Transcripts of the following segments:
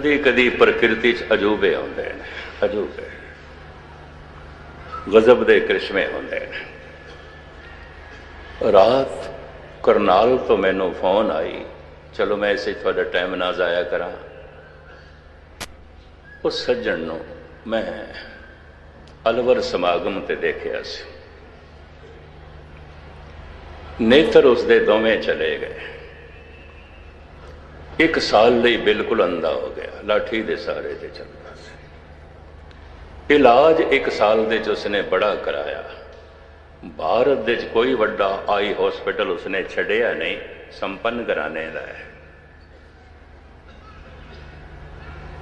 ਕਦੀ ਕਦੀ ਪ੍ਰਕਿਰਤੀ 'ਚ ਅਜੂਬੇ ਆਉਂਦੇ ਨੇ, ਅਜੂਬੇ। ਗਜ਼ਬ ਦੇ ਕ੍ਰਿਸ਼ਮੇ ਹੁੰਦੇ ਨੇ। ਰਾਤ ਕਰਨਾਲ ਤੋਂ ਮੈਨੂੰ ਫੋਨ ਆਈ, ਚਲੋ ਮੈਂ ਇਸੇ ਤੁਹਾਡਾ ਟਾਈਮ ਨਾ ਜ਼ਾਇਆ ਕਰਾਂ। ਉਸ ਸੱਜਣ ਨੂੰ ਮੈਂ ਅਲਵਰ ਸਮਾਗਮ ਤੇ ਦੇਖਿਆ ਸੀ। ਨੇਤਰ ਉਸਦੇ ਦੋਵੇਂ ਚਲੇ ਗਏ। ਇੱਕ ਸਾਲ ਲਈ ਬਿਲਕੁਲ ਅੰਧਾ ਹੋ ਗਿਆ, ਲਾਠੀ ਦੇ ਸਾਰੇ ਤੇ ਚੱਲਦਾ ਸੀ ਇਲਾਜ ਇੱਕ ਸਾਲ ਦੇ ਚ ਉਸਨੇ ਬੜਾ ਕਰਾਇਆ। ਭਾਰਤ ਦੇ ਚ ਕੋਈ ਵੱਡਾ ਆਈ ਹਸਪੀਟਲ ਉਸਨੇ ਛੱਡਿਆ ਨਹੀਂ, ਸੰਪੰਨ ਘਰਾਣੇ ਦਾ ਹੈ।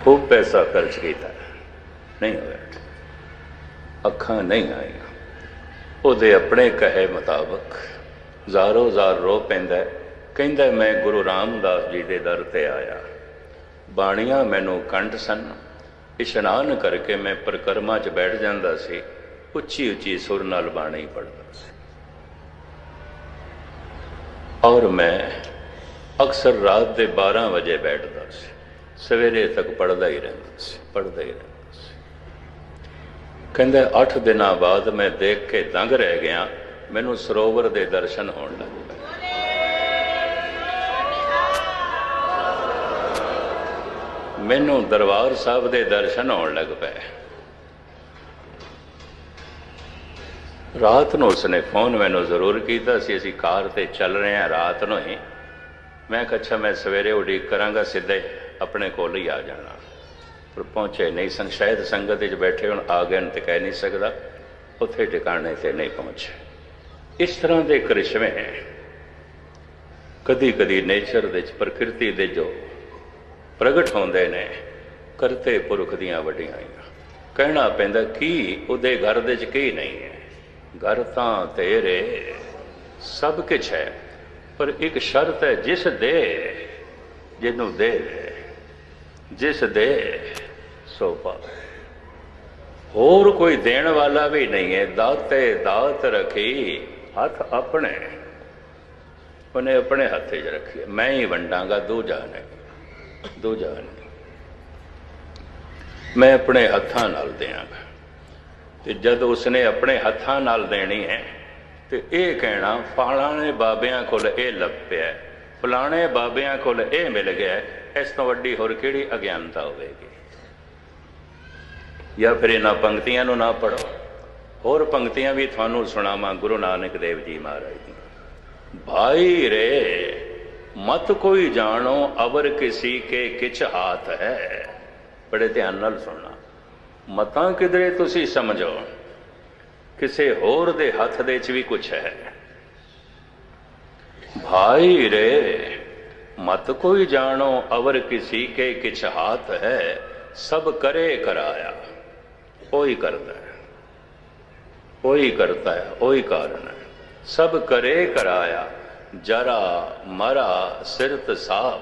ਖੂਬ ਪੈਸਾ ਖਰਚ ਕੀਤਾ। ਨਹੀਂ ਹੋਇਆ। ਅੱਖਾਂ ਨਹੀਂ ਆਈਆਂ। ਉਹਦੇ ਆਪਣੇ ਕਹੇ ਮੁਤਾਬਕ ਜ਼ਾਰੋ ਜ਼ਾਰ ਰੋ ਪੈਂਦਾ ਕਹਿੰਦਾ, ਮੈਂ ਗੁਰੂ ਰਾਮਦਾਸ ਜੀ ਦੇ ਦਰ ਤੇ ਆਇਆ। ਬਾਣੀਆਂ ਮੈਨੂੰ ਕੰਠ ਸਨ। ਇਸ਼ਨਾਨ ਕਰਕੇ ਮੈਂ ਪ੍ਰਕਰਮਾ 'ਚ ਬੈਠ ਜਾਂਦਾ ਸੀ। ਉੱਚੀ ਉੱਚੀ ਸੁਰ ਨਾਲ ਬਾਣੀ ਪੜ੍ਹਦਾ ਸੀ। ਔਰ ਮੈਂ ਅਕਸਰ ਰਾਤ ਦੇ 12 ਵਜੇ ਬੈਠਦਾ ਸੀ। ਸਵੇਰੇ ਤੱਕ ਪੜ੍ਹਦਾ ਹੀ ਰਹਿੰਦਾ ਸੀ, ਪੜ੍ਹਦਾ ਹੀ ਰਹਿੰਦਾ ਸੀ। ਕਹਿੰਦਾ 8 ਦਿਨਾਂ ਬਾਅਦ ਮੈਂ ਦੇਖ ਕੇ ਦੰਗ ਰਹਿ ਗਿਆ। ਮੈਨੂੰ ਸਰੋਵਰ ਦੇ ਦਰਸ਼ਨ ਹੋਣ ਲੱਗ। ਮੈਨੂੰ ਦਰਬਾਰ ਸਾਹਿਬ ਦੇ ਦਰਸ਼ਨ ਹੋਣ ਲੱਗ ਪਏ। ਰਾਤ ਨੂੰ ਉਸਨੇ ਫੋਨ ਮੈਨੂੰ ਜ਼ਰੂਰ ਕੀਤਾ ਸੀ, ਅਸੀਂ ਕਾਰ ਤੇ ਚੱਲ ਰਹੇ ਹਾਂ ਰਾਤ ਨੂੰ ਹੀ। ਮੈਂ ਕਿਹਾ, ਅੱਛਾ, ਮੈਂ ਸਵੇਰੇ ਉਡੀਕ ਕਰਾਂਗਾ, ਸਿੱਧੇ ਆਪਣੇ ਕੋਲ ਹੀ ਆ ਜਾਣਾ। ਪਰ ਪਹੁੰਚੇ ਨਹੀਂ ਸਨ ਸ਼ਾਇਦ ਸੰਗਤ ਵਿੱਚ ਬੈਠੇ ਹੁਣ, ਆ ਗਏ ਨੇ ਤੇ ਕਹਿ ਨਹੀਂ ਸਕਦਾ। ਉੱਥੇ ਟਿਕਾਣੇ ਤੇ ਨਹੀਂ ਪਹੁੰਚੇ। ਇਸ ਤਰ੍ਹਾਂ ਦੇ ਕ੍ਰਿਸ਼ਮੇ ਕਦੀ ਕਦੀ ਨੇਚਰ ਦੇ ਵਿੱਚ, ਪ੍ਰਕਿਰਤੀ ਦੇ ਜੋ ਪ੍ਰਗਟ ਹੁੰਦੇ ਨੇ। ਕਰਤੇ ਪੁਰਖ ਦੀਆਂ ਵਡਿਆਈਆਂ ਕਹਿਣਾ ਪੈਂਦਾ, ਕੀ ਉਹਦੇ ਘਰ ਦੇ ਚ ਕੀ ਨਹੀਂ ਹੈ? ਘਰ ਤਾਂ ਤੇਰੇ, ਸਭ ਕੁਝ ਹੈ। ਪਰ ਇੱਕ ਸ਼ਰਤ ਹੈ, ਜਿਸ ਦੇ, ਜਿਹਨੂੰ ਦੇ, ਜਿਸ ਦੇ, ਸੋ ਪਾਵੇ। ਹੋਰ ਕੋਈ ਦੇਣ ਵਾਲਾ ਵੀ ਨਹੀਂ ਹੈ। ਦਾਤੇ ਦਾਤ ਰਖੀ, ਹੱਥ ਆਪਣੇ। ਉਹਨੇ ਆਪਣੇ ਹੱਥ 'ਚ ਰੱਖੀ ਮੈਂ ਹੀ ਵੰਡਾਂਗਾ, ਦੂਜਾ ਨਹੀਂ। ਦੋ ਜਾਣ ਮੈਂ ਆਪਣੇ ਹੱਥਾਂ ਨਾਲ ਦਿਆਂਗਾ। ਤੇ ਜਦ ਉਸਨੇ ਆਪਣੇ ਹੱਥਾਂ ਨਾਲ ਦੇਣੀ ਹੈ, ਤੇ ਇਹ ਕਹਿਣਾ, ਫਲਾਣੇ ਬਾਬਿਆਂ ਕੋਲ ਇਹ ਲੱਭ ਪਿਆ ਫਲਾਣੇ ਬਾਬਿਆਂ ਕੋਲ ਇਹ ਮਿਲ ਗਿਆ ਇਸ ਤੋਂ ਵੱਡੀ ਹੋਰ ਕਿਹੜੀ ਅਗਿਆਨਤਾ ਹੋਵੇਗੀ? ਜਾਂ ਫਿਰ ਇਹਨਾਂ ਪੰਕਤੀਆਂ ਨੂੰ ਨਾ ਪੜੋ ਹੋਰ ਪੰਕਤੀਆਂ ਵੀ ਤੁਹਾਨੂੰ ਸੁਣਾਵਾਂ, ਗੁਰੂ ਨਾਨਕ ਦੇਵ ਜੀ ਮਹਾਰਾਜ ਦੀ ਭਾਈ ਰੇ ਮਤ ਕੋਈ ਜਾਣੋ, ਅਵਰ ਕਿਸੀ ਕੇ ਕਿਛ ਹਾਥ ਹੈ। ਬੜੇ ਧਿਆਨ ਨਾਲ ਸੁਣਨਾ। ਮਤਾਂ ਕਿਧਰੇ ਤੁਸੀਂ ਸਮਝੋ। ਕਿਸੇ ਹੋਰ ਦੇ ਹੱਥ ਦੇ ਚ ਵੀ ਕੁਝ ਹੈ। ਭਾਈ ਰੇ, ਮਤ ਕੋਈ ਜਾਣੋ, ਅਵਰ ਕਿਸੀ ਕੇ ਕਿਛ ਹਾਥ ਹੈ। ਸਭ ਕਰੇ ਕਰਾਇਆ। ਉਹੀ ਕਰਦਾ ਹੈ। ਉਹੀ ਕਰਤਾ ਹੈ, ਉਹੀ ਕਾਰਨ ਹੈ। ਸਭ ਕਰੇ ਕਰਾਇਆ। ਜਰਾ ਮਰਾ ਸਿਰਤ ਸਾਪ,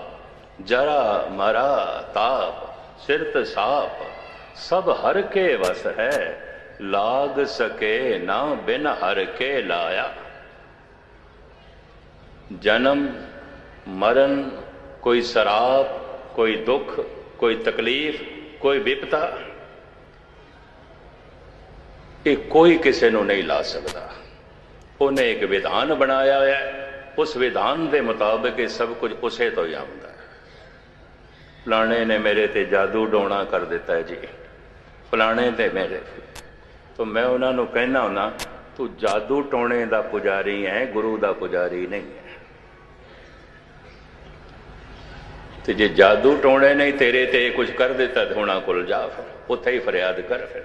ਜਰਾ ਮਰਾ ਤਾਪ, ਸਿਰਤ ਸਾਪ। ਸਭ ਹਰ ਕੇ ਵਸ ਹੈ, ਲਾਗ ਸਕੇ ਨਾ ਬਿਨ ਹਰ ਕੇ ਲਾਇਆ। ਜਨਮ, ਮਰਨ, ਕੋਈ ਸਰਾਪ, ਕੋਈ ਦੁੱਖ, ਕੋਈ ਤਕਲੀਫ, ਕੋਈ ਵਿਪਤਾ। ਇਹ ਕੋਈ ਕਿਸੇ ਨੂੰ ਨਹੀਂ ਲਾ ਸਕਦਾ। ਉਹਨੇ ਇੱਕ ਵਿਧਾਨ ਬਣਾਇਆ ਹੋਇਆ ਹੈ। ਉਸ ਵਿਧਾਨ ਦੇ ਮੁਤਾਬਕ ਇਹ ਸਭ ਕੁਝ ਉਸੇ ਤੋਂ ਹੀ ਆਉਂਦਾ ਹੈ। ਫਲਾਣੇ ਨੇ ਮੇਰੇ ਤੇ ਜਾਦੂ ਡੋਣਾ ਕਰ ਦਿੱਤਾ ਜੀ। ਫਲਾਣੇ ਤੇ ਮੇਰੇ ਤਾਂ। ਮੈਂ ਉਹਨਾਂ ਨੂੰ ਕਹਿਣਾ ਹੁੰਦਾ, ਤੂੰ ਜਾਦੂ ਟੋਣੇ ਦਾ ਪੁਜਾਰੀ ਹੈ, ਗੁਰੂ ਦਾ ਪੁਜਾਰੀ ਨਹੀਂ ਹੈ। ਤੇ ਜੇ ਜਾਦੂ ਟੋਣੇ ਨਹੀਂ ਤੇਰੇ ਤੇ ਕੁਝ ਕਰ ਦਿੱਤਾ, ਤੇ ਹੁਣਾ ਕੋਲ ਜਾ ਫਿਰ। ਉੱਥੇ ਹੀ ਫਰਿਆਦ ਕਰ ਫਿਰ।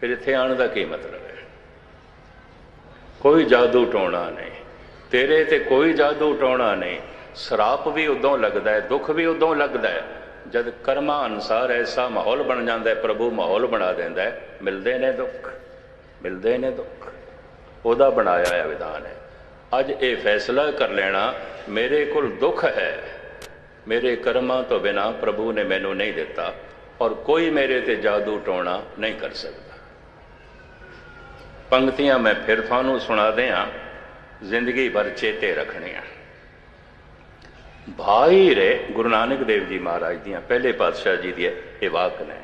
ਫਿਰ ਇੱਥੇ ਆਉਣ ਦਾ ਕੀ ਮਤਲਬ ਹੈ? ਕੋਈ ਜਾਦੂ ਟੋਣਾ ਨਹੀਂ। ਤੇਰੇ ਤੇ ਕੋਈ ਜਾਦੂ ਟੋਣਾ ਨਹੀਂ। ਸਰਾਪ ਵੀ ਉਦੋਂ ਲੱਗਦਾ ਹੈ, ਦੁੱਖ ਵੀ ਉਦੋਂ ਲੱਗਦਾ ਹੈ, ਜਦ ਕਰਮਾਂ ਅਨਸਾਰ ਐਸਾ ਮਾਹੌਲ ਬਣ ਜਾਂਦਾ ਹੈ, ਪ੍ਰਭੂ ਮਾਹੌਲ ਬਣਾ ਦਿੰਦਾ ਹੈ। ਮਿਲਦੇ ਨੇ ਦੁੱਖ, ਮਿਲਦੇ ਨੇ ਦੁੱਖ। ਉਹਦਾ ਬਣਾਇਆ ਹੋਇਆ ਵਿਧਾਨ ਹੈ। ਅੱਜ ਇਹ ਫੈਸਲਾ ਕਰ ਲੈਣਾ, ਮੇਰੇ ਕੋਲ ਦੁੱਖ ਹੈ। ਮੇਰੇ ਕਰਮਾਂ ਤੋਂ ਬਿਨਾ ਪ੍ਰਭੂ ਨੇ ਮੈਨੂੰ ਨਹੀਂ ਦਿੱਤਾ ਔਰ ਕੋਈ ਮੇਰੇ ਤੇ ਜਾਦੂ ਟੋਣਾ ਨਹੀਂ ਕਰ ਸਕਦਾ। ਪੰਕਤੀਆਂ ਮੈਂ ਫਿਰ ਤੁਹਾਨੂੰ ਸੁਣਾ ਦਿਆਂ। ਜ਼ਿੰਦਗੀ ਭਰ ਚੇਤੇ ਰੱਖਣੀਆਂ ਭਾਈ ਰੇ ਗੁਰੂ ਨਾਨਕ ਦੇਵ ਜੀ ਮਹਾਰਾਜ ਦੀਆਂ ਪਹਿਲੇ ਪਾਤਸ਼ਾਹ ਜੀ ਦੀ ਇਹ ਵਾਕ ਨੇ,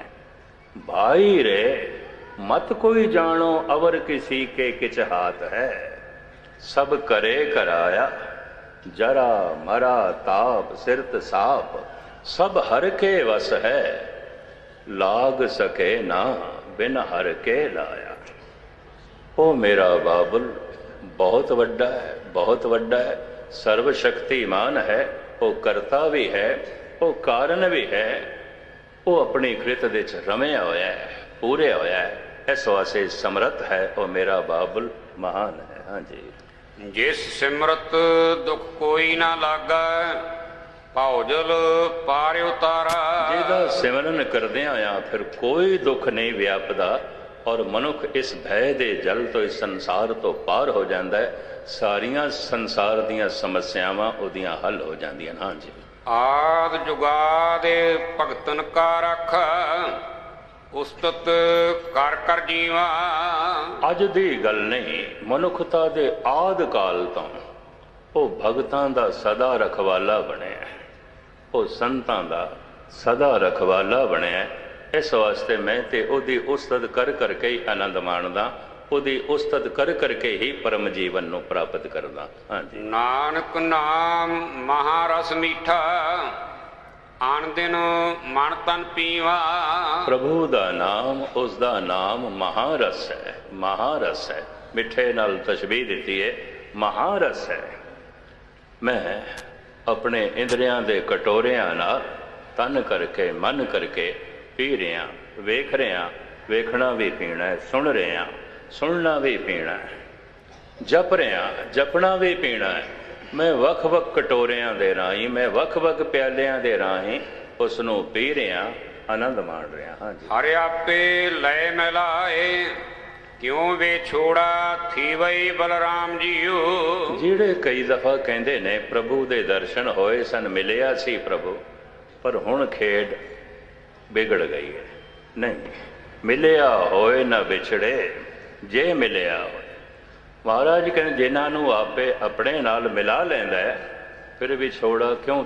ਭਾਈ ਰੇ, ਮਤ ਕੋਈ ਜਾਣੋ ਅਵਰ ਕਿਸੀ ਕੇ ਕਿਛ ਹਾਥ ਹੈ। ਸਭ ਕਰੇ ਕਰਾਇਆ, ਜਰਾ ਮਰਾ ਤਾਪ ਸਿਰਤ ਸਾਪ, ਸਭ ਹਰ ਕੇ ਵਸ ਹੈ। ਲਾਗ ਸਕੇ ਨਾ ਬਿਨ ਹਰ ਕੇ ਲਾਇਆ। ਉਹ ਮੇਰਾ ਬਾਬੁਲ ਬਹੁਤ ਵੱਡਾ ਹੈ ਬਹੁਤ ਵੱਡਾ ਹੈ। ਸਰਵ ਸ਼ਕਤੀਮਾਨ ਹੈ ਉਹ ਕਰਤਾ ਵੀ ਹੈ ਉਹ ਕਾਰਨ ਵੀ ਹੈ। ਉਹ ਆਪਣੀ ਕ੍ਰਿਤ ਦੇ ਚ ਰਮਿਆ ਹੋਇਆ ਹੈ ਪੂਰੇ ਹੋਇਆ ਹੈ। ਇਸ ਵਾਸਤੇ ਸਮਰਥ ਹੈ ਉਹ ਮੇਰਾ ਬਾਬੁਲ ਮਹਾਨ ਹੈ। ਹਾਂਜੀ। ਜਿਸ ਸਿਮਰਤ ਦੁਖ ਕੋਈ ਨਾ ਲਾਗੈ ਭੌਜਲ ਪਾਰ ਉਤਾਰਾ ਜਿਹਦਾ ਸਿਮਰਨ ਕਰਦਿਆਂ ਆ ਫਿਰ ਕੋਈ ਦੁੱਖ ਨਹੀਂ ਵਿਆਪਦਾ ਔਰ ਮਨੁੱਖ ਇਸ ਭੈ ਦੇ ਜਲ ਤੋਂ ਇਸ ਸੰਸਾਰ ਤੋਂ ਪਾਰ ਹੋ ਜਾਂਦਾ ਹੈ ਸਾਰੀਆਂ ਸੰਸਾਰ ਦੀਆਂ ਸਮੱਸਿਆਵਾਂ ਉਹਦੀਆਂ ਹੱਲ ਹੋ ਜਾਂਦੀਆਂ ਹਨ ਹਾਂਜੀ ਆਦ ਜੁਗਾਦੇ ਭਗਤਨ ਕਾ ਰਖ ਉਸਤਤ ਕਰ ਕਰ ਜੀਵਾ ਅੱਜ ਦੀ ਗੱਲ ਨਹੀਂ ਮਨੁੱਖਤਾ ਦੇ ਆਦ ਕਾਲ ਤੋਂ ਉਹ ਭਗਤਾਂ ਦਾ ਸਦਾ ਰਖਵਾਲਾ ਬਣਿਆ। ਉਹ ਸੰਤਾਂ ਦਾ ਸਦਾ ਰਖਵਾਲਾ ਬਣਿਆ। ਇਸ ਵਾਸਤੇ ਮੈਂ ਤੇ ਉਹਦੀ ਉਸਤਤ ਕਰ ਕਰਕੇ ਹੀ ਆਨੰਦ ਮਾਣਦਾ ਉਹਦੀ ਉਸਤਤ ਕਰ ਕਰਕੇ ਹੀ ਪਰਮ ਜੀਵਨ ਨੂੰ ਪ੍ਰਾਪਤ ਕਰਦਾ। ਹਾਂਜੀ। ਨਾਨਕ ਨਾਮ ਮਹਾਰਸ ਮੀਠਾ ਆਨ ਦਿਨ ਮਨ ਤਨ ਪੀਵਾ। ਪ੍ਰਭੂ ਦਾ ਨਾਮ ਉਸ ਦਾ ਨਾਮ ਮਹਾਰਸ ਹੈ ਮਹਾਰਸ ਹੈ। ਮਿੱਠੇ ਨਾਲ ਤਸ਼ਬੀਹ ਦਿੱਤੀ ਹੈ ਮਹਾਰਸ ਹੈ। ਮੈਂ ਆਪਣੇ ਇੰਦਰੀਆਂ ਦੇ ਕਟੋਰਿਆਂ ਨਾਲ ਤਨ ਕਰਕੇ ਮਨ ਕਰਕੇ ਪੀ ਰਿਹਾ ਵੇਖ ਰਿਹਾ ਵੇਖਣਾ ਵੀ ਪੀਣਾ ਹੈ ਸੁਣ ਰਿਹਾ ਸੁਣਨਾ ਵੀ ਪੀਣਾ ਹੈ। ਜਪ ਰਿਹਾ ਜਪਣਾ ਵੀ ਪੀਣਾ ਹੈ। ਮੈਂ ਵੱਖ-ਵੱਖ ਕਟੋਰਿਆਂ ਦੇ ਰਾਹੀਂ ਮੈਂ ਵੱਖ-ਵੱਖ ਪਿਆਲਿਆਂ ਦੇ ਰਾਹੀਂ ਉਸ ਨੂੰ ਪੀ ਰਿਹਾ ਆਨੰਦ ਮਾਣ ਰਿਹਾ ਹਾਂਜੀ। ਹਰਿ ਆਪੇ ਲੈ ਮਿਲਾਏ ਕਿਉਂ ਵੇ ਛੋੜਾ ਥੀ ਵਈ ਬਲਰਾਮ ਜੀਓ? ਜਿਹੜੇ ਕਈ ਦਫਾ ਕਹਿੰਦੇ ਨੇ ਪ੍ਰਭੂ ਦੇ ਦਰਸ਼ਨ ਹੋਏ ਸਨ ਮਿਲਿਆ ਸੀ ਪ੍ਰਭੂ ਪਰ ਹੁਣ ਖੇਡ ਵਿਗੜ ਗਈ ਹੈ ਨਹੀਂ ਮਿਲਿਆ ਹੋਏ ਨਾ ਵਿਛੜੇ ਜੇ ਮਿਲਿਆ ਹੋਏ ਮਹਾਰਾਜ ਕਹਿੰਦੇ ਜਿਨ੍ਹਾਂ ਨੂੰ ਆਪੇ ਆਪਣੇ ਨਾਲ ਮਿਲਾ ਲੈਂਦਾ ਹੈ ਫਿਰ ਵਿਛੋੜਾ ਕਿਉਂ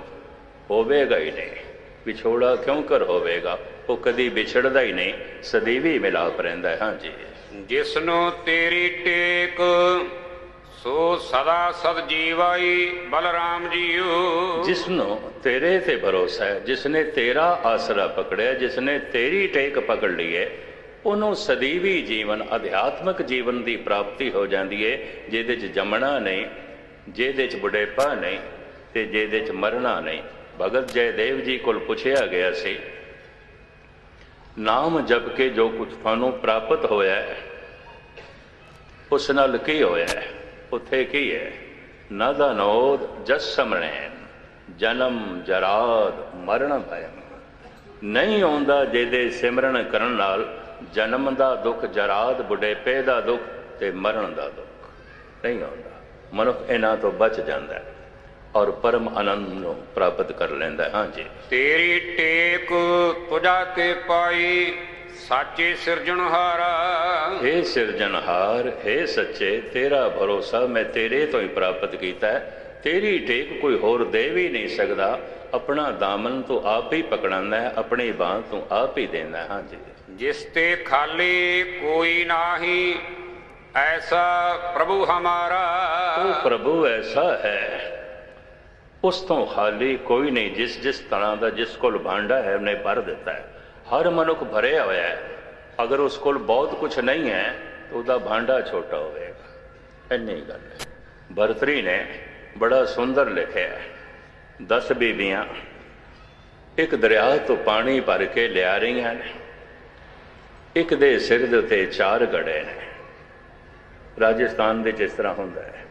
ਹੋਵੇਗਾ ਹੀ ਨਹੀਂ ਵਿਛੋੜਾ ਕਿਉਂ ਕਰ ਹੋਵੇਗਾ ਉਹ ਕਦੀ ਵਿਛੜਦਾ ਹੀ ਨਹੀਂ ਸਦੀਵੀ ਮਿਲਾਪ ਰਹਿੰਦਾ ਹੈ ਹਾਂਜੀ ਜਿਸਨੂੰ ਤੇਰੀ ਟੇਕ ਸੋ ਸਦਾ ਸਦ ਜੀਵਾਈ ਬਲਰਾਮ ਜੀਓ। ਜਿਸ ਨੂੰ ਤੇਰੇ ਤੇ ਭਰੋਸਾ ਹੈ ਜਿਸ ਤੇਰਾ ਆਸਰਾ ਪਕੜਿਆ, ਜਿਸਨੇ ਤੇਰੀ ਟੇਕ ਪਕੜ ਲਈ ਹੈ, ਉਹਨੂੰ ਸਦੀਵੀ ਜੀਵਨ, ਅਧਿਆਤਮਿਕ ਜੀਵਨ ਦੀ ਪ੍ਰਾਪਤੀ ਹੋ ਜਾਂਦੀ ਹੈ, ਜਿਹਦੇ 'ਚ ਜੰਮਣਾ ਨਹੀਂ, ਜਿਹਦੇ 'ਚ ਬੁਢੇਪਾ ਨਹੀਂ ਤੇ ਜਿਹਦੇ 'ਚ ਮਰਨਾ ਨਹੀਂ। ਭਗਤ ਜੈਦੇਵ ਜੀ ਕੋਲ ਪੁੱਛਿਆ ਗਿਆ ਸੀ, ਨਾਮ ਜਪ ਕੇ ਜੋ ਕੁਝ ਤੁਹਾਨੂੰ ਪ੍ਰਾਪਤ ਹੋਇਆ ਉਸ ਨਾਲ ਕੀ ਹੋਇਆ ਹੈ? ਉੱਥੇ ਕੀ ਹੈ? ਨਦਨੋਦ ਜਸ ਸਮਣੇ ਜਨਮ ਜਰਾਦ ਮਰਨ ਭੈ ਨਹੀਂ ਆਉਂਦਾ ਜਿਹਦੇ ਸਿਮਰਨ ਕਰਨ ਨਾਲ ਜਨਮ ਦਾ ਦੁੱਖ, ਜਰਾਦ ਬੁਢੇਪੇ ਦਾ ਦੁੱਖ ਤੇ ਮਰਨ ਦਾ ਦੁੱਖ। ਨਹੀਂ ਆਉਂਦਾ। ਮਨੁੱਖ ਇਹਨਾਂ ਤੋਂ ਬਚ ਜਾਂਦਾ ਹੈ ਔਰ ਪਰਮ ਆਨੰਦ ਨੂੰ ਪ੍ਰਾਪਤ ਕਰ ਲੈਂਦਾ ਹੈ। ਹਾਂਜੀ। ਤੇਰੀ ਟੇਕ ਤੁਝਾ ਤੇ ਪਾਈ ਸਾਚੇ ਸਿਰਜਣਹਾਰਾ हे ਸਿਰਜਣਹਾਰ हे ਸੱਚੇ ਤੇਰਾ ਭਰੋਸਾ ਮੈਂ ਤੇਰੇ ਤੋਂ ਹੀ ਪ੍ਰਾਪਤ ਕੀਤਾ ਹੈ। ਤੇਰੀ ਟੇਕ ਕੋਈ ਹੋਰ ਦੇ ਵੀ ਨਹੀਂ ਸਕਦਾ। ਆਪਣਾ ਦਾਮਨ ਤੂੰ ਆਪ ਹੀ ਪਕੜਾਂਦਾ ਹੈ ਆਪਣੀ ਬਾਹ ਤੂੰ ਆਪ ਹੀ ਦਿੰਦਾ ਹੈ। ਹਾਂਜੀ। ਜਿਸ ਤੇ ਖਾਲੀ ਕੋਈ ਨਾਹੀ ਐਸਾ ਪ੍ਰਭੂ ਹਮਾਰਾ। ਉਹ ਪ੍ਰਭੂ ਐਸਾ ਹੈ। ਉਸ ਤੋਂ ਖਾਲੀ ਕੋਈ ਨਹੀਂ ਜਿਸ ਜਿਸ ਤਰ੍ਹਾਂ ਦਾ ਜਿਸ ਕੋਲ ਭਾਂਡਾ ਹੈ ਉਹਨੇ ਭਰ ਦਿੱਤਾ ਹੈ। ਹਰ ਮਨੁੱਖ ਭਰਿਆ ਹੋਇਆ ਹੈ। ਅਗਰ ਉਸ ਕੋਲ ਬਹੁਤ ਕੁਝ ਨਹੀਂ ਹੈ, ਤਾਂ ਉਹਦਾ ਭਾਂਡਾ ਛੋਟਾ ਹੋਵੇਗਾ। ਇੰਨੀ ਗੱਲ ਹੈ। ਭਰਤਰੀ ਨੇ ਬੜਾ ਸੁੰਦਰ ਲਿਖਿਆ ਹੈ। 10 ਬੀਬੀਆਂ, ਇੱਕ ਦਰਿਆ ਤੋਂ ਪਾਣੀ ਭਰ ਕੇ ਲਿਆ ਰਹੀਆਂ ਨੇ। ਇੱਕ ਦੇ ਸਿਰ ਦੇ ਉੱਤੇ ਚਾਰ ਗੜੇ ਨੇ। ਰਾਜਸਥਾਨ ਦੇ ਜਿਸ ਤਰ੍ਹਾਂ ਹੁੰਦਾ ਹੈ।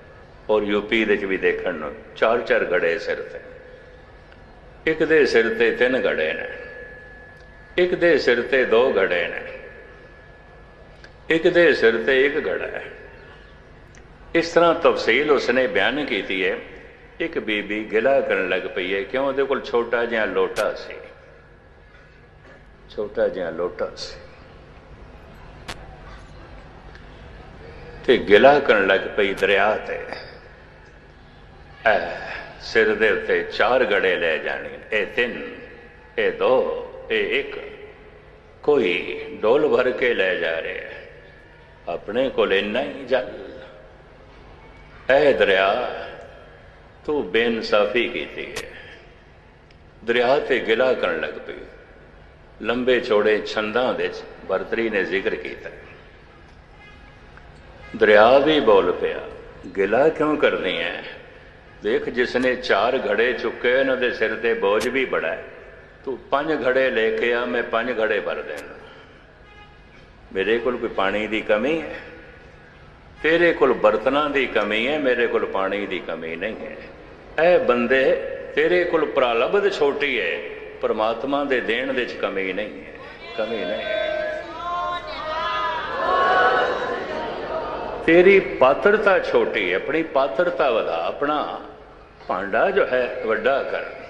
ਔਰ ਯੂਪੀ ਦੇ ਚ ਵੀ ਦੇਖਣ ਨੂੰ ਚਾਰ ਚਾਰ ਗੜੇ ਸਿਰ ਤੇ। ਇੱਕ ਦੇ ਸਿਰ ਤੇ ਤਿੰਨ ਗੜੇ ਨੇ। ਇੱਕ ਦੇ ਸਿਰ ਤੇ ਦੋ ਗੜੇ ਨੇ। ਇੱਕ ਦੇ ਸਿਰ ਤੇ ਇੱਕ ਗੜਾ ਹੈ। ਇਸ ਤਰ੍ਹਾਂ ਤਫਸੀਲ ਉਸਨੇ ਬਿਆਨ ਕੀਤੀ ਹੈ। ਇੱਕ ਬੀਬੀ ਗਿਲਾ ਕਰਨ ਲੱਗ ਪਈ ਹੈ। ਕਿਉਂ? ਉਹਦੇ ਕੋਲ ਛੋਟਾ ਜਿਹਾ ਲੋਟਾ ਸੀ। ਛੋਟਾ ਜਿਹਾ ਲੋਟਾ ਸੀ। ਤੇ ਗਿਲਾ ਕਰਨ ਲੱਗ ਪਈ ਦਰਿਆ ਤੇ। ਐ ਸਿਰ ਦੇ ਉੱਤੇ ਚਾਰ ਗੜੇ ਲੈ ਜਾਣੇ ਇਹ ਤਿੰਨ, ਇਹ ਦੋ ਇਹ ਇੱਕ ਕੋਈ ਡੋਲ ਭਰ ਕੇ ਲੈ ਜਾ ਰਿਹਾ ਆਪਣੇ ਕੋਲ ਇੰਨਾ ਹੀ ਜਲ। ਐ ਦਰਿਆ, ਤੂੰ ਬੇਇਨਸਾਫੀ ਕੀਤੀ ਹੈ। ਦਰਿਆ ਤੇ ਗਿਲਾ ਕਰਨ ਲੱਗ ਪਈ। ਲੰਬੇ ਚੌੜੇ ਛੰਦਾਂ ਦੇ ਵਰਤਰੀ ਨੇ ਜ਼ਿਕਰ ਕੀਤਾ। ਦਰਿਆ ਵੀ ਬੋਲ ਪਿਆ, ਗਿਲਾ ਕਿਉਂ ਕਰਨੀ ਹੈ? ਦੇਖ ਜਿਸਨੇ ਚਾਰ ਘੜੇ ਚੁੱਕੇ, ਉਹਨਾਂ ਦੇ ਸਿਰ ਤੇ ਬੋਝ ਵੀ ਬੜਾ ਹੈ। ਤੂੰ ਪੰਜ ਘੜੇ ਲੈ ਕੇ ਆ, ਮੈਂ ਪੰਜ ਘੜੇ ਭਰ ਦੇਣਾ। ਮੇਰੇ ਕੋਲ ਕੋਈ ਪਾਣੀ ਦੀ ਕਮੀ ਹੈ? ਤੇਰੇ ਕੋਲ ਬਰਤਨਾਂ ਦੀ ਕਮੀ ਹੈ, ਮੇਰੇ ਕੋਲ ਪਾਣੀ ਦੀ ਕਮੀ ਨਹੀਂ ਹੈ। ਇਹ ਬੰਦੇ ਤੇਰੇ ਕੋਲ ਪ੍ਰਾਲਬਧ ਛੋਟੀ ਹੈ, ਪਰਮਾਤਮਾ ਦੇ ਦੇਣ ਦੇ ਚ ਕਮੀ ਨਹੀਂ ਹੈ। ਕਮੀ ਨਹੀਂ ਹੈ। ਤੇਰੀ ਪਾਤਰਤਾ ਛੋਟੀ ਹੈ, ਆਪਣੀ ਪਾਤਰਤਾ ਵਧਾ, ਆਪਣਾ ਭਾਂਡਾ ਜੋ ਹੈ, ਵੱਡਾ ਕਰ।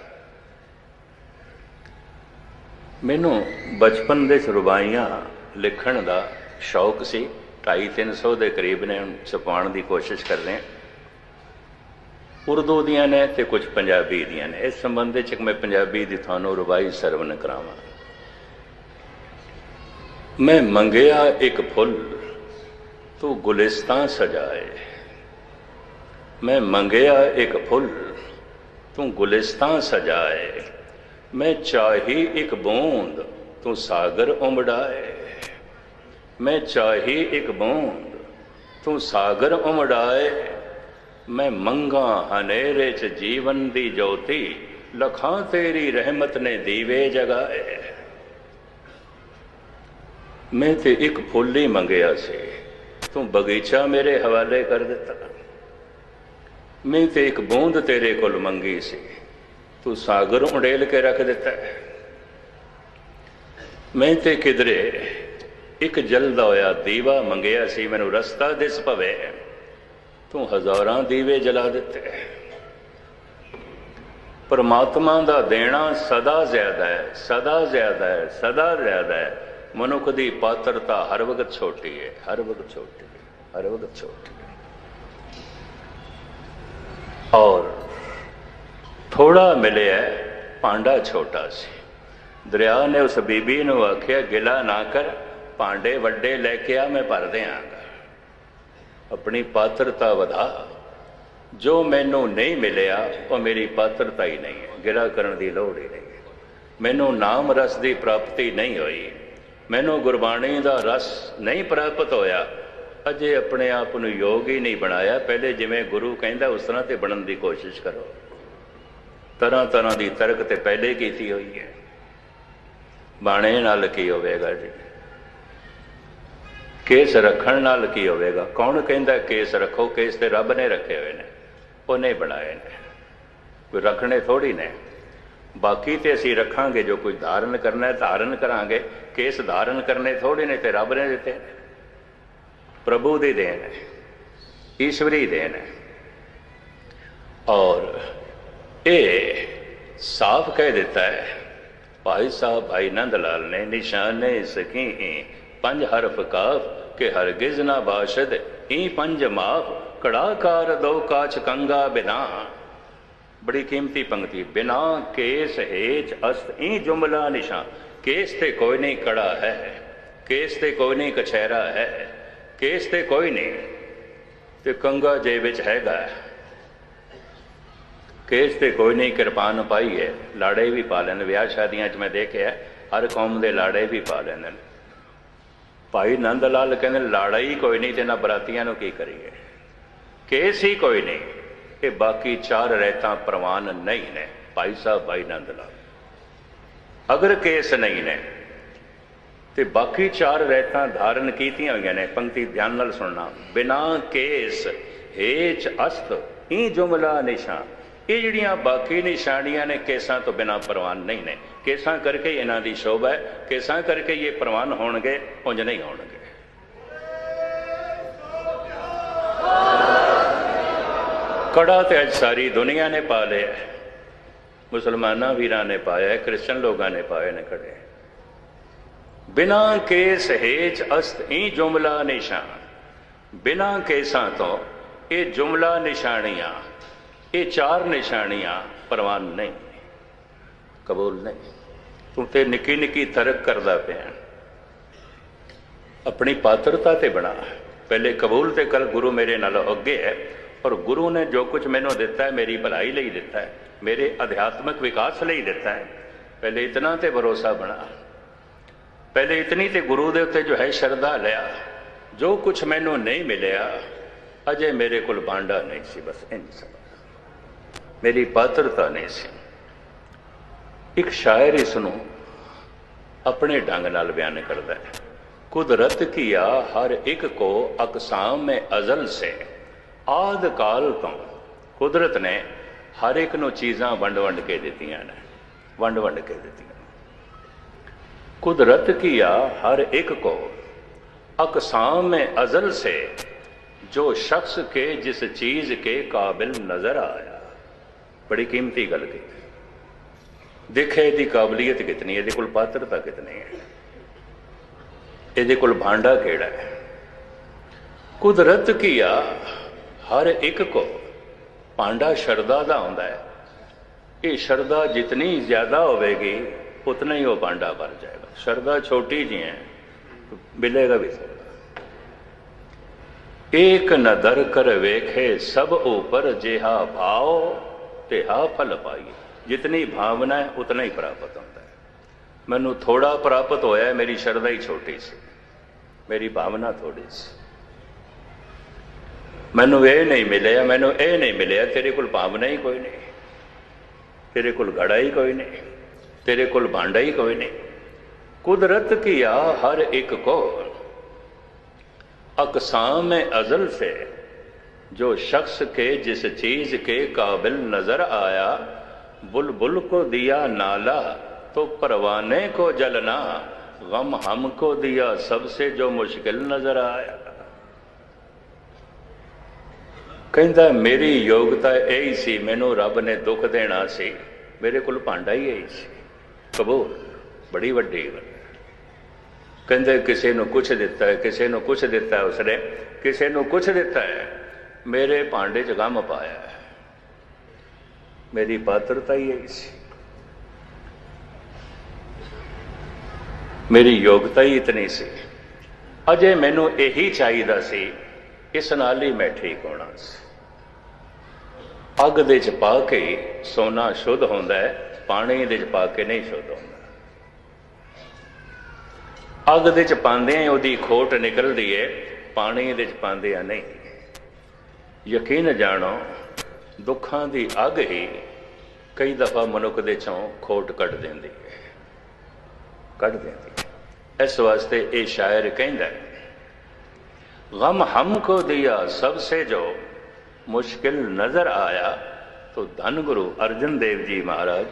ਮੈਨੂੰ ਬਚਪਨ ਦੇ ਰੁਬਾਈਆਂ ਲਿਖਣ ਦਾ ਸ਼ੌਕ ਸੀ। 250 ਦੇ ਕਰੀਬ ਨੇ ਛਪਾਉਣ ਦੀ ਕੋਸ਼ਿਸ਼ ਕਰ ਰਹੇ ਉਰਦੂ ਦੀਆਂ ਨੇ ਤੇ ਕੁਝ ਪੰਜਾਬੀ ਦੀਆਂ ਨੇ। ਇਸ ਸੰਬੰਧ ਵਿੱਚ ਮੈਂ ਪੰਜਾਬੀ ਦੀ ਤੁਹਾਨੂੰ ਰੁਬਾਈ ਸਰਵਨ ਕਰਾਵਾਂ। ਮੈਂ ਮੰਗਿਆ ਇੱਕ ਫੁੱਲ, ਤੂੰ ਗੁਲਿਸਤਾਂ ਸਜਾਏ। ਮੈਂ ਮੰਗਿਆ ਇੱਕ ਫੁੱਲ, ਤੂੰ ਗੁਲਿਸਤਾਂ ਸਜਾਏ। ਮੈਂ ਚਾਹੀ ਇੱਕ ਬੂੰਦ, ਤੂੰ ਸਾਗਰ ਉਮੜਾਏ। ਮੈਂ ਚਾਹੀ ਇੱਕ ਬੂੰਦ, ਤੂੰ ਸਾਗਰ ਉਮੜਾਏ। ਮੈਂ ਮੰਗਾ ਹਨੇਰੇ ਚ ਜੀਵਨ ਦੀ ਜੋਤੀ, ਲਖਾਂ ਤੇਰੀ ਰਹਿਮਤ ਨੇ ਦੀਵੇ ਜਗਾਏ। ਮੈਂ ਤੇ ਇੱਕ ਫੁੱਲ ਹੀ ਮੰਗਿਆ ਸੀ, ਤੂੰ ਬਗੀਚਾ ਮੇਰੇ ਹਵਾਲੇ ਕਰ ਦਿੱਤਾ। ਮੈਂ ਤੇ ਇੱਕ ਬੂੰਦ ਤੇਰੇ ਕੋਲ ਮੰਗੀ ਸੀ। ਤੂੰ ਸਾਗਰ ਉਡੇਲ ਕੇ ਰੱਖ ਦਿੱਤਾ ਮੈਂ ਤੇ ਕਿਧਰੇ ਇੱਕ ਜਲਦਾ ਹੋਇਆ ਦੀਵਾ ਮੰਗਿਆ ਸੀ, ਮੈਨੂੰ ਰਸਤਾ ਦਿਸ ਭਵੇ ਤੂੰ ਹਜ਼ਾਰਾਂ ਦੀਵੇ ਜਲਾ ਦਿੱਤੇ। ਪਰਮਾਤਮਾ ਦਾ ਦੇਣਾ ਸਦਾ ਜ਼ਿਆਦਾ ਹੈ, ਸਦਾ ਜ਼ਿਆਦਾ ਹੈ, ਸਦਾ ਜ਼ਿਆਦਾ ਹੈ। ਮਨੁੱਖ ਦੀ ਪਾਤਰਤਾ ਹਰ ਵਕਤ ਛੋਟੀ ਹੈ, ਹਰ ਵਕਤ ਛੋਟੀ ਹੈ, ਹਰ ਵਕਤ ਛੋਟੀ ਹੈ। ਔਰ ਥੋੜਾ ਮਿਲਿਆ ਭਾਂਡਾ ਛੋਟਾ ਸੀ। ਦਰਿਆ ਨੇ ਉਸ ਬੀਬੀ ਨੂੰ ਆਖਿਆ, ਗਿਲਾ ਨਾ ਕਰ, ਭਾਂਡੇ ਵੱਡੇ ਲੈ ਕੇ ਆ, ਮੈਂ ਭਰ ਦਿਆਂਗਾ। ਆਪਣੀ ਪਾਤਰਤਾ ਵਧਾ। ਜੋ ਮੈਨੂੰ ਨਹੀਂ ਮਿਲਿਆ, ਉਹ ਮੇਰੀ ਪਾਤਰਤਾ ਹੀ ਨਹੀਂ ਹੈ। ਗਿਲਾ ਕਰਨ ਦੀ ਲੋੜ ਹੀ ਨਹੀਂ ਮੈਨੂੰ ਨਾਮ ਰਸ ਦੀ ਪ੍ਰਾਪਤੀ ਨਹੀਂ ਹੋਈ। ਮੈਨੂੰ ਗੁਰਬਾਣੀ ਦਾ ਰਸ ਨਹੀਂ ਪ੍ਰਾਪਤ ਹੋਇਆ। ਅਜੇ ਆਪਣੇ ਆਪ ਨੂੰ ਯੋਗ ਹੀ ਨਹੀਂ ਬਣਾਇਆ। ਪਹਿਲੇ ਜਿਵੇਂ ਗੁਰੂ ਕਹਿੰਦਾ, ਉਸ ਤਰ੍ਹਾਂ ਤੇ ਬਣਨ ਦੀ ਕੋਸ਼ਿਸ਼ ਕਰੋ। ਤਰ੍ਹਾਂ ਤਰ੍ਹਾਂ ਦੀ ਤਰਕ ਤੇ ਪਹਿਲੇ ਕੀਤੀ ਹੋਈ ਹੈ। ਬਾਣੇ ਨਾਲ ਕੀ ਹੋਵੇਗਾ ਜੀ? ਕੇਸ ਰੱਖਣ ਨਾਲ ਕੀ ਹੋਵੇਗਾ? ਕੌਣ ਕਹਿੰਦਾ ਕੇਸ ਰੱਖੋ? ਕੇਸ ਤੇ ਰੱਬ ਨੇ ਰੱਖੇ ਹੋਏ ਨੇ। ਉਹਨੇ ਬਣਾਏ ਨੇ। ਕੋਈ ਰੱਖਣੇ ਥੋੜੀ ਨੇ। ਬਾਕੀ ਤੇ ਅਸੀਂ ਰੱਖਾਂਗੇ, ਜੋ ਕੋਈ ਧਾਰਨ ਕਰਨਾ ਹੈ, ਧਾਰਨ ਕਰਾਂਗੇ। ਕੇਸ ਧਾਰਨ ਕਰਨੇ ਥੋੜੇ ਨੇ ਤੇ ਰੱਬ ਨੇ ਦਿੱਤੇ ਨੇ। ਪ੍ਰਭੂ ਦੀ ਦੇਣ ਹੈ। ਈਸ਼ਵਰੀ ਦੇਣ ਹੈ। ਔਰ ਇਹ ਸਾਫ਼ ਕਹਿ ਦਿੱਤਾ ਹੈ। ਭਾਈ ਸਾਹਿਬ ਭਾਈ ਨੰਦ ਲਾਲ ਨੇ ਨਿਸ਼ਾਨੇ ਸਕੀ ਪੰਜ ਹਰਫ ਕਾਫ ਕਿ ਹਰਗਿਜ਼ ਨਾ ਬਾਸ਼ਦ, ਈ ਪੰਜ ਮਾਫ ਕੜਾਕਾਰ ਦੋ ਕਾਚ ਕੰਗਾ ਬਿਨਾ। ਬੜੀ ਕੀਮਤੀ ਪੰਕਤੀ। ਬਿਨਾ ਕੇਸ ਹੇਚ ਅਸਤ ਈ ਜੁਮਲਾ ਨਿਸ਼ਾਨ। ਕੇਸ ਤੇ ਕੋਈ ਨਹੀਂ ਕੜਾ ਹੈ। ਕੇਸ ਤੇ ਕੋਈ ਨਹੀਂ ਕਛਹਿਰਾ ਹੈ। ਕੇਸ ਤੇ ਕੋਈ ਨਹੀਂ। ਤੇ ਕੰਗਾ ਜੇ ਵਿੱਚ ਹੈਗਾ ਕੇਸ ਤੇ ਕੋਈ ਨਹੀਂ ਕਿਰਪਾਨ ਪਾਈ ਹੈ। ਲਾੜੇ ਵੀ ਪਾ ਲੈਣ ਵਿਆਹ ਸ਼ਾਦੀਆਂ 'ਚ ਮੈਂ ਦੇਖਿਆ, ਹਰ ਕੌਮ ਦੇ ਲਾੜੇ ਵੀ ਪਾ ਲੈਂਦੇ ਭਾਈ ਨੰਦ ਲਾਲ ਕਹਿੰਦੇ, ਲਾੜਾ ਹੀ ਕੋਈ ਨਹੀਂ ਤੇ ਨਾ ਬਰਾਤੀਆਂ ਨੂੰ ਕੀ ਕਰੀਏ? ਕੇਸ ਹੀ ਕੋਈ ਨਹੀਂ। ਇਹ ਬਾਕੀ ਚਾਰ ਰਹਿਤਾਂ ਪ੍ਰਵਾਨ ਨਹੀਂ ਨੇ, ਭਾਈ ਸਾਹਿਬ, ਭਾਈ ਨੰਦ ਲਾਲ ਅਗਰ ਕੇਸ ਨਹੀਂ ਨੇ, ਤੇ ਬਾਕੀ ਚਾਰ ਰਹਿਤਾਂ ਧਾਰਨ ਕੀਤੀਆਂ ਹੋਈਆਂ ਨੇ, ਪੰਕਤੀ ਧਿਆਨ ਨਾਲ ਸੁਣਨਾ। ਬਿਨਾ ਕੇਸ, ਹੇਚ ਅਸਤ ਇਹ ਜੁਮਲਾ ਨਿਸ਼ਾਨ। ਇਹ ਜਿਹੜੀਆਂ ਬਾਕੀ ਨਿਸ਼ਾਨੀਆਂ ਨੇ ਕੇਸਾਂ ਤੋਂ ਬਿਨਾ ਪ੍ਰਵਾਨ ਨਹੀਂ ਨੇ। ਕੇਸਾਂ ਕਰਕੇ ਇਹਨਾਂ ਦੀ ਸ਼ੋਭਾ ਹੈ, ਕੇਸਾਂ ਕਰਕੇ ਇਹ ਪ੍ਰਵਾਨ ਹੋਣਗੇ, ਉਂਝ ਨਹੀਂ ਹੋਣਗੇ। ਕੜਾ ਤੇ ਅੱਜ ਸਾਰੀ ਦੁਨੀਆ ਨੇ ਪਾ ਲਿਆ ਮੁਸਲਮਾਨਾਂ ਵੀਰਾਂ ਨੇ ਪਾਇਆ ਕ੍ਰਿਸਚਨ ਲੋਕਾਂ ਨੇ ਪਾਏ ਨੇ ਕੜੇ। ਬਿਨਾ ਕੇਸ ਹੇਚ ਅਸਤ ਇਹ ਜੁਮਲਾ ਨਿਸ਼ਾਨ। ਬਿਨਾ ਕੇਸਾਂ ਤੋਂ ਇਹ ਜੁਮਲਾ ਨਿਸ਼ਾਨੀਆਂ ਇਹ ਚਾਰ ਨਿਸ਼ਾਨੀਆਂ ਪ੍ਰਵਾਨ ਨਹੀਂ, ਕਬੂਲ ਨਹੀਂ। ਤੂੰ ਤੇ ਨਿੱਕੀ ਨਿੱਕੀ ਤਰਕ ਕਰਦਾ ਪਿਆ ਆਪਣੀ ਪਾਤਰਤਾ ਤੇ ਬਣਾ। ਪਹਿਲੇ ਕਬੂਲ ਤੇ ਕਰ ਗੁਰੂ ਮੇਰੇ ਨਾਲ ਅੱਗੇ ਹੈ ਔਰ ਗੁਰੂ ਨੇ ਜੋ ਕੁਝ ਮੈਨੂੰ ਦਿੱਤਾ ਹੈ, ਮੇਰੀ ਭਲਾਈ ਲਈ ਦਿੱਤਾ ਹੈ, ਮੇਰੇ ਅਧਿਆਤਮਿਕ ਵਿਕਾਸ ਲਈ ਦਿੱਤਾ ਹੈ। ਪਹਿਲੇ ਇਤਨਾ ਤੇ ਭਰੋਸਾ ਬਣਾ। ਪਹਿਲੇ ਇਤਨੀ ਤੇ ਗੁਰੂ ਦੇ ਉੱਤੇ ਜੋ ਹੈ ਸ਼ਰਧਾ ਲਿਆ। ਜੋ ਕੁਝ ਮੈਨੂੰ ਨਹੀਂ ਮਿਲਿਆ, ਅਜੇ ਮੇਰੇ ਕੋਲ ਬਾਂਡਾ ਨਹੀਂ ਸੀ, ਬਸ ਇੰਜ ਸਮਝ ਮੇਰੀ ਪਾਤਰਤਾ ਨਹੀਂ ਸੀ ਇੱਕ ਸ਼ਾਇਰ ਇਸ ਨੂੰ ਆਪਣੇ ਢੰਗ ਨਾਲ ਬਿਆਨ ਕਰਦਾ ਹੈ ਕੁਦਰਤ ਕੀਆ ਹਰ ਇੱਕ ਕੋ ਅਕਸਾਮ ਮੈਂ ਅਜ਼ਲ ਸੇ ਆਦ ਕਾਲ ਤੋਂ ਕੁਦਰਤ ਨੇ ਹਰ ਇੱਕ ਨੂੰ ਚੀਜ਼ਾਂ ਵੰਡ ਵੰਡ ਕੇ ਦਿੱਤੀਆਂ ਨੇ ਵੰਡ ਵੰਡ ਕੇ ਦਿੱਤੀਆਂ कुदरत किया हर एक को अकसाम में अजल से जो शख्स के जिस चीज के काबिल नजर आया बड़ी कीमती गल की ਦੇਖੇ ਇਹਦੀ ਕਾਬਲੀਅਤ ਕਿਤਨੀ ਹੈ ਇਹਦੇ ਕੋਲ ਪਾਤਰਤਾ ਕਿਤਨੀ ਹੈ ਇਹਦੇ ਕੋਲ ਭਾਂਡਾ ਕਿਹੜਾ ਹੈ ਕੁਦਰਤ ਕੀਆ ਹਰ ਇੱਕ ਕੋ ਭਾਂਡਾ ਸ਼ਰਦਾ ਦਾ ਹੁੰਦਾ ਹੈ ਇਹ ਸ਼ਰਦਾ ਜਿਤਨੀ ਜ਼ਿਆਦਾ ਹੋਵੇਗੀ ਉਤਨਾ ਹੀ ਉਹ ਭਾਂਡਾ ਭਰ ਜਾਏਗਾ ਸ਼ਰਦਾ ਛੋਟੀ ਜੀ ਹੈ ਮਿਲੇਗਾ ਵੀ ਥੋੜਾ ਏਕ ਨਦਰ ਕਰ ਵੇਖੇ ਸਭ ਉਪਰ ਜਿਹਾ ਭਾਉ ਤੇ ਹਾ ਫਲ ਪਾਈਏ। ਜਿਤਨੀ ਭਾਵਨਾ ਹੈ, ਉਤਨਾ ਹੀ ਪ੍ਰਾਪਤ ਹੁੰਦਾ ਹੈ। ਮੈਨੂੰ ਥੋੜਾ ਪ੍ਰਾਪਤ ਹੋਇਆ, ਮੇਰੀ ਸ਼ਰਧਾ ਹੀ ਛੋਟੀ ਸੀ। ਮੇਰੀ ਭਾਵਨਾ ਥੋੜੀ ਸੀ। ਮੈਨੂੰ ਇਹ ਨਹੀਂ ਮਿਲਿਆ, ਮੈਨੂੰ ਇਹ ਨਹੀਂ ਮਿਲਿਆ, ਤੇਰੇ ਕੋਲ ਭਾਵਨਾ ਹੀ ਕੋਈ ਨਹੀਂ। ਤੇਰੇ ਕੋਲ ਘੜਾ ਹੀ ਕੋਈ ਨਹੀਂ। ਤੇਰੇ ਕੋਲ ਭਾਂਡਾ ਹੀ ਕੋਈ ਨਹੀਂ। ਕੁਦਰਤ ਕੀ ਆ, ਹਰ ਇੱਕ ਕੋ ਅਕਸਾਮ ਅਜ਼ਲ ਸੇ। जो शख्स के जिस चीज के काबिल नजर आया बुलबुल को दिया नाला तो परवाने को जलना गम हमको दिया सबसे जो मुश्किल नजर आया ਕਹਿੰਦਾ ਮੇਰੀ ਯੋਗਤਾ ਇਹੀ ਸੀ ਮੈਨੂੰ ਰੱਬ ਨੇ ਦੁੱਖ ਦੇਣਾ ਸੀ ਮੇਰੇ ਕੋਲ ਭਾਂਡਾ ਹੀ ਇਹੀ ਸੀ ਕਬੂਲ ਬੜੀ ਵੱਡੀ ਗੱਲ ਕਹਿੰਦੇ ਕਿਸੇ ਨੂੰ ਕੁਛ ਦਿੱਤਾ ਹੈ ਕਿਸੇ ਨੂੰ ਕੁਛ ਦਿੱਤਾ ਹੈ ਉਸਨੇ ਕਿਸੇ ਨੂੰ ਕੁਛ ਦਿੱਤਾ ਹੈ ਮੇਰੇ ਭਾਂਡੇ 'ਚ ਗਮ ਪਾਇਆ ਹੈ। ਮੇਰੀ ਪਾਤਰਤਾ ਹੀ ਇਹੀ ਸੀ। ਮੇਰੀ ਯੋਗਤਾ ਹੀ ਇਤਨੀ ਸੀ। ਅਜੇ ਮੈਨੂੰ ਇਹੀ ਚਾਹੀਦਾ ਸੀ, ਇਸ ਨਾਲ ਹੀ ਮੈਂ ਠੀਕ ਹੋਣਾ ਸੀ। ਅੱਗ ਦੇ ਚ ਪਾ ਕੇ ਸੋਨਾ ਸ਼ੁੱਧ ਹੁੰਦਾ ਹੈ, ਪਾਣੀ ਦੇ ਚ ਪਾ ਕੇ ਨਹੀਂ ਸ਼ੁੱਧ ਹੁੰਦਾ। ਅੱਗ ਦੇ ਚ ਪਾਉਂਦੇ ਆ ਉਹਦੀ ਖੋਟ ਨਿਕਲਦੀ ਏ ਪਾਣੀ ਦੇ ਚ ਪਾਉਂਦੇ ਆ ਨਹੀਂ। ਯਕੀਨ ਜਾਣੋ, ਦੁੱਖਾਂ ਦੀ ਅੱਗ ਹੀ ਕਈ ਦਫਾ ਮਨੁੱਖ ਦੇ ਚੋਂ ਖੋਟ ਕੱਢ ਦਿੰਦੀ ਹੈ। ਕੱਢ ਦਿੰਦੀ ਹੈ। ਇਸ ਵਾਸਤੇ ਇਹ ਸ਼ਾਇਰ ਕਹਿੰਦਾ ਹੈ, ਗਮ ਹਮ ਕੋ ਦਿਆ ਸਭ ਸੇ ਜੋ ਮੁਸ਼ਕਿਲ ਨਜ਼ਰ ਆਇਆ, ਤੋ ਧੰਨ ਗੁਰੂ ਅਰਜਨ ਦੇਵ ਜੀ ਮਹਾਰਾਜ,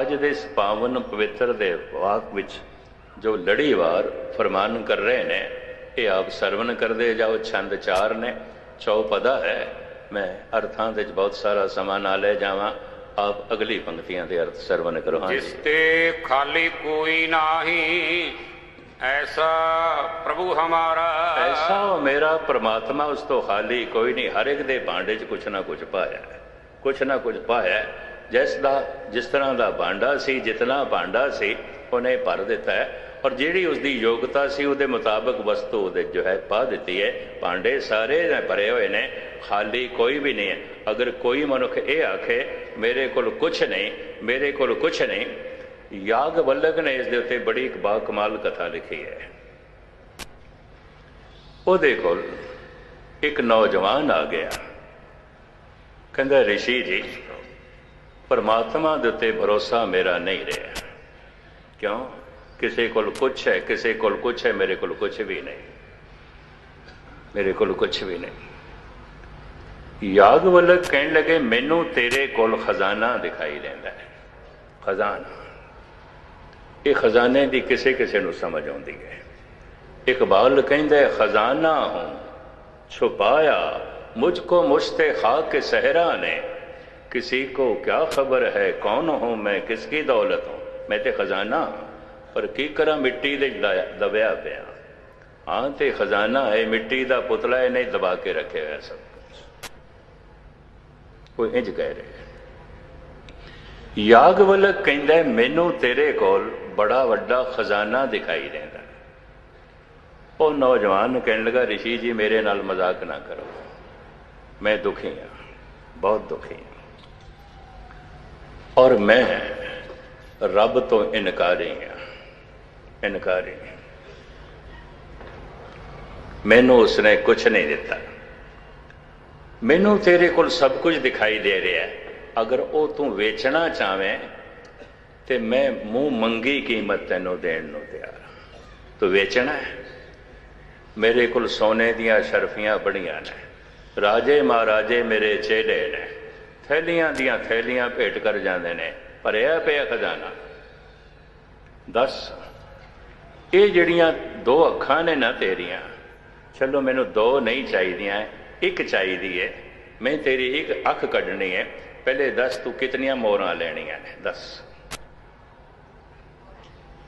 ਅੱਜ ਦੇ ਇਸ ਪਾਵਨ ਪਵਿੱਤਰ ਦੇ ਵਾਕ ਵਿੱਚ ਜੋ ਲੜੀਵਾਰ ਫਰਮਾਨ ਕਰ ਰਹੇ ਨੇ, ਇਹ ਆਪ ਸਰਵਨ ਕਰਦੇ ਜਾਓ, ਛੰਦ ਚਾਰ ਨੇ ਚੌਪਦਾ ਹੈ। ਮੈਂ ਅਰਥਾਂ ਦੇ ਵਿੱਚ ਬਹੁਤ ਸਾਰਾ ਸਮਾਂ ਨਾ ਲੈ ਜਾਵਾਂ। ਆਪ ਅਗਲੀ ਪੰਕਤੀਆਂ ਦੇ ਅਰਥ ਸਰਵਨ ਕਰੋ। ਹਾਂ ਜਿਸ ਤੇ ਖਾਲੀ ਕੋਈ ਨਾਹੀ ਐਸਾ ਪ੍ਰਭੂ ਹਮਾਰਾ। ਐਸਾ ਮੇਰਾ ਪ੍ਰਮਾਤਮਾ ਉਸ ਤੋਂ ਖਾਲੀ ਕੋਈ ਨਹੀਂ। ਹਰ ਇੱਕ ਦੇ ਭਾਂਡੇ 'ਚ ਕੁਛ ਨਾ ਕੁਛ ਪਾਇਆ ਹੈ। ਕੁਛ ਨਾ ਕੁਛ ਪਾਇਆ। ਜਿਸ ਦਾ ਜਿਸ ਤਰ੍ਹਾਂ ਦਾ ਭਾਂਡਾ ਸੀ ਜਿਤਨਾ ਭਾਂਡਾ ਸੀ ਉਹਨੇ ਭਰ ਦਿੱਤਾ ਹੈ। ਔਰ ਜਿਹੜੀ ਉਸ ਦੀ ਯੋਗਤਾ ਸੀ, ਉਹਦੇ ਮੁਤਾਬਕ ਵਸਤੂ ਉਹਦੇ ਜੋ ਹੈ ਪਾ ਦਿੱਤੀ ਹੈ। ਭਾਂਡੇ ਸਾਰੇ ਨੇ ਭਰੇ ਹੋਏ ਨੇ, ਖਾਲੀ ਕੋਈ ਵੀ ਨਹੀਂ ਹੈ। ਅਗਰ ਕੋਈ ਮਨੁੱਖ ਇਹ ਆਖੇ, ਮੇਰੇ ਕੋਲ ਕੁਛ ਨਹੀਂ, ਮੇਰੇ ਕੋਲ ਕੁਛ ਨਹੀਂ, ਯਾਗ ਵੱਲਗ ਨੇ ਇਸ ਦੇ ਉੱਤੇ ਬੜੀ ਇੱਕ ਬਾ ਕਮਾਲ ਕਥਾ ਲਿਖੀ ਹੈ। ਉਹਦੇ ਕੋਲ ਇੱਕ ਨੌਜਵਾਨ ਆ ਗਿਆ। ਕਹਿੰਦਾ, ਰਿਸ਼ੀ ਜੀ, ਪਰਮਾਤਮਾ ਦੇ ਉੱਤੇ ਭਰੋਸਾ ਮੇਰਾ ਨਹੀਂ ਰਿਹਾ। ਕਿਉਂ? کسی کو کچھ ہے، کسی کول کچھ ہے، میرے کو کچھ بھی نہیں۔ میرے کو کچھ بھی نہیں۔ یاد ولک کہنے لگے، مینو تیرے کول خزانہ دکھائی دینا ہے۔ خزانہ۔ یہ خزانے دی کسے کسے نو سمجھ آتی ہے۔ اقبال کہندہ خزانہ ہوں، چھپایا، مجھ کو مجھتے خاک کے صحرا نے۔ کسی کو کیا خبر ہے؟ کون ہوں میں؟ کس کی دولت ہوں؟ میں تے خزانہ ہوں۔ ਪਰ ਕੀ ਕਰਾਂ, ਮਿੱਟੀ ਦੇ ਦਬਿਆ ਪਿਆ। ਹਾਂ ਤੇ ਖਜ਼ਾਨਾ ਹੈ, ਮਿੱਟੀ ਦਾ ਪੁਤਲਾ ਇਹਨੇ ਦਬਾ ਕੇ ਰੱਖਿਆ ਹੋਇਆ ਸਭ ਕੁਝ ਉਹ ਇੰਜ ਕਹਿ ਰਿਹਾ ਯਾਗਵਲਕ ਕਹਿੰਦਾ ਮੈਨੂੰ ਤੇਰੇ ਕੋਲ ਬੜਾ ਵੱਡਾ ਖਜ਼ਾਨਾ ਦਿਖਾਈ ਦਿੰਦਾ ਉਹ ਨੌਜਵਾਨ ਕਹਿਣ ਲੱਗਾ, ਰਿਸ਼ੀ ਜੀ, ਮੇਰੇ ਨਾਲ ਮਜ਼ਾਕ ਨਾ ਕਰੋ। ਮੈਂ ਦੁਖੀ ਹਾਂ, ਬਹੁਤ ਦੁਖੀ ਹਾਂ। ਔਰ ਮੈਂ ਰੱਬ ਤੋਂ ਇਨਕਾਰੀ ਹਾਂ। ਇਨਕਾਰੀ। ਮੈਨੂੰ ਉਸਨੇ ਕੁਝ ਨਹੀਂ ਦਿੱਤਾ। ਮੈਨੂੰ ਤੇਰੇ ਕੋਲ ਸਭ ਕੁਝ ਦਿਖਾਈ ਦੇ ਰਿਹਾ ਹੈ। ਅਗਰ ਉਹ ਤੂੰ ਵੇਚਣਾ ਚਾਵੇਂ ਤੇ ਮੈਂ ਮੂੰਹ ਮੰਗੀ ਕੀਮਤ ਤੈਨੂੰ ਦੇਣ ਨੂੰ ਤਿਆਰ ਤੂੰ ਵੇਚਣਾ ਹੈ। ਮੇਰੇ ਕੋਲ ਸੋਨੇ ਦੀਆਂ ਸ਼ਰਫੀਆਂ ਬੜੀਆਂ ਨੇ। ਰਾਜੇ ਮਹਾਰਾਜੇ ਮੇਰੇ ਚੇਲੇ ਨੇ। ਥੈਲੀਆਂ ਦੀਆਂ ਥੈਲੀਆਂ ਭੇਟ ਕਰ ਜਾਂਦੇ ਨੇ। ਭਰਿਆ ਪਿਆ ਖਜ਼ਾਨਾ। ਦੱਸ। ਇਹ ਜਿਹੜੀਆਂ ਦੋ ਅੱਖਾਂ ਨੇ ਨਾ ਤੇਰੀਆਂ ਚਲੋ ਮੈਨੂੰ ਦੋ ਨਹੀਂ ਚਾਹੀਦੀਆਂ, ਇੱਕ ਚਾਹੀਦੀ ਹੈ ਮੈਂ ਤੇਰੀ ਇੱਕ ਅੱਖ ਕੱਢਣੀ ਹੈ ਪਹਿਲੇ ਦੱਸ ਤੂੰ ਕਿਤਨੀਆਂ ਮੋਹਰਾਂ ਲੈਣੀਆਂ ਨੇ? ਦੱਸ।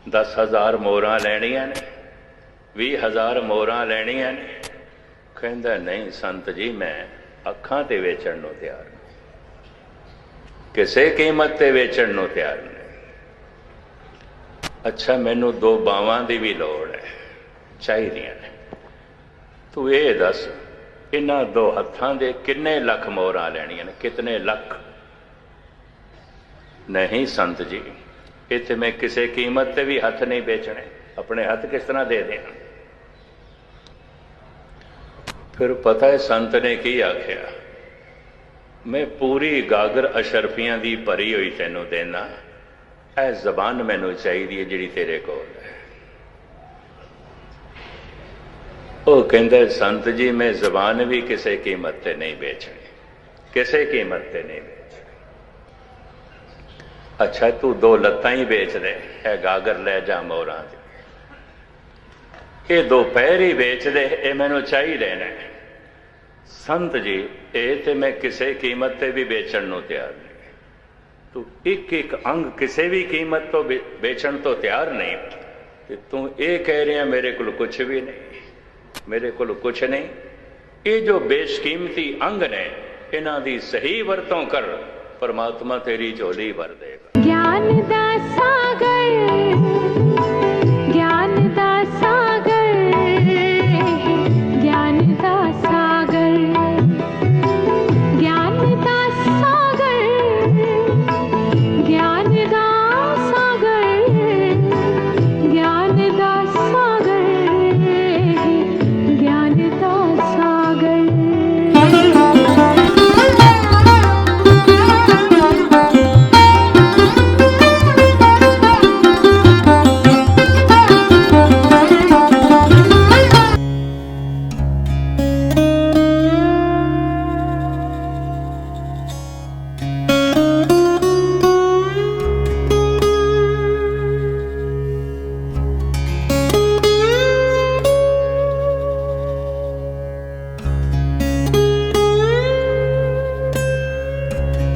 10000 ਮੋਹਰਾਂ ਲੈਣੀਆਂ ਨੇ 20000 ਮੋਹਰਾਂ ਲੈਣੀਆਂ ਨੇ। ਕਹਿੰਦਾ, ਨਹੀਂ ਸੰਤ ਜੀ, ਮੈਂ ਅੱਖਾਂ ਤੇ ਵੇਚਣ ਨੂੰ ਤਿਆਰ ਨਹੀਂ। ਕਿਸੇ ਕੀਮਤ ਤੇ ਵੇਚਣ ਨੂੰ ਤਿਆਰ ਨਹੀਂ। ਅੱਛਾ, ਮੈਨੂੰ ਦੋ ਬਾਵਾਂ ਦੀ ਵੀ ਲੋੜ ਹੈ, ਚਾਹੀਦੀਆਂ ਨੇ। ਤੂੰ ਇਹ ਦੱਸ, ਇਹਨਾਂ ਦੋ ਹੱਥਾਂ ਦੇ ਕਿੰਨੇ ਲੱਖ ਮੋਹਰਾਂ ਲੈਣੀਆਂ ਨੇ, ਕਿਤਨੇ ਲੱਖ? ਨਹੀਂ ਸੰਤ ਜੀ, ਇੱਥੇ ਮੈਂ ਕਿਸੇ ਕੀਮਤ ਤੇ ਵੀ ਹੱਥ ਨਹੀਂ ਵੇਚਣੇ। ਆਪਣੇ ਹੱਥ ਕਿਸ ਤਰ੍ਹਾਂ ਦੇ ਦੇਣਾ? ਫਿਰ ਪਤਾ ਹੈ ਸੰਤ ਨੇ ਕੀ ਆਖਿਆ? ਮੈਂ ਪੂਰੀ ਗਾਗਰ ਅਸ਼ਰਫੀਆਂ ਦੀ ਭਰੀ ਹੋਈ ਤੈਨੂੰ ਦੇਣਾ। ਇਹ ਜ਼ਬਾਨ ਮੈਨੂੰ ਚਾਹੀਦੀ ਹੈ ਜਿਹੜੀ ਤੇਰੇ ਕੋਲ ਹੈ। ਉਹ ਕਹਿੰਦਾ, ਸੰਤ ਜੀ, ਮੈਂ ਜ਼ਬਾਨ ਵੀ ਕਿਸੇ ਕੀਮਤ ਤੇ ਨਹੀਂ ਵੇਚਣੀ। ਕਿਸੇ ਕੀਮਤ ਤੇ ਨਹੀਂ ਵੇਚਣੀ। ਅੱਛਾ, ਤੂੰ ਦੋ ਲੱਤਾਂ ਹੀ ਵੇਚ ਦੇ। ਇਹ ਗਾਗਰ ਲੈ ਜਾ ਮੋਰਾਂ ਦੀ ਇਹ ਦੋ ਪੈਰ ਹੀ ਵੇਚ ਦੇ। ਇਹ ਮੈਨੂੰ ਚਾਹੀਦੇ ਨੇ। ਸੰਤ ਜੀ, ਇਹ ਤੇ ਮੈਂ ਕਿਸੇ ਕੀਮਤ ਤੇ ਵੀ ਵੇਚਣ ਨੂੰ ਤਿਆਰ ਨਹੀਂ। ਤੂੰ ਇੱਕ ਇੱਕ ਅੰਗ ਕਿਸੇ ਵੀ ਕੀਮਤ ਤੋਂ ਵੇਚਣ ਤੋਂ ਤਿਆਰ ਨਹੀਂ। ਤੇ ਤੂੰ ਇਹ ਕਹਿ ਰਿਹਾ, ਮੇਰੇ ਕੋਲ ਕੁਝ ਵੀ ਨਹੀਂ, ਮੇਰੇ ਕੋਲ ਕੁਝ ਨਹੀਂ। ਇਹ ਜੋ ਬੇਸ਼ਕੀਮਤੀ ਅੰਗ ਨੇ, ਇਹਨਾਂ ਦੀ ਸਹੀ ਵਰਤੋਂ ਕਰ, ਪਰਮਾਤਮਾ ਤੇਰੀ ਝੋਲੀ ਭਰ ਦੇਗਾ। ਗਿਆਨ ਦਾ ਸਾਗਰ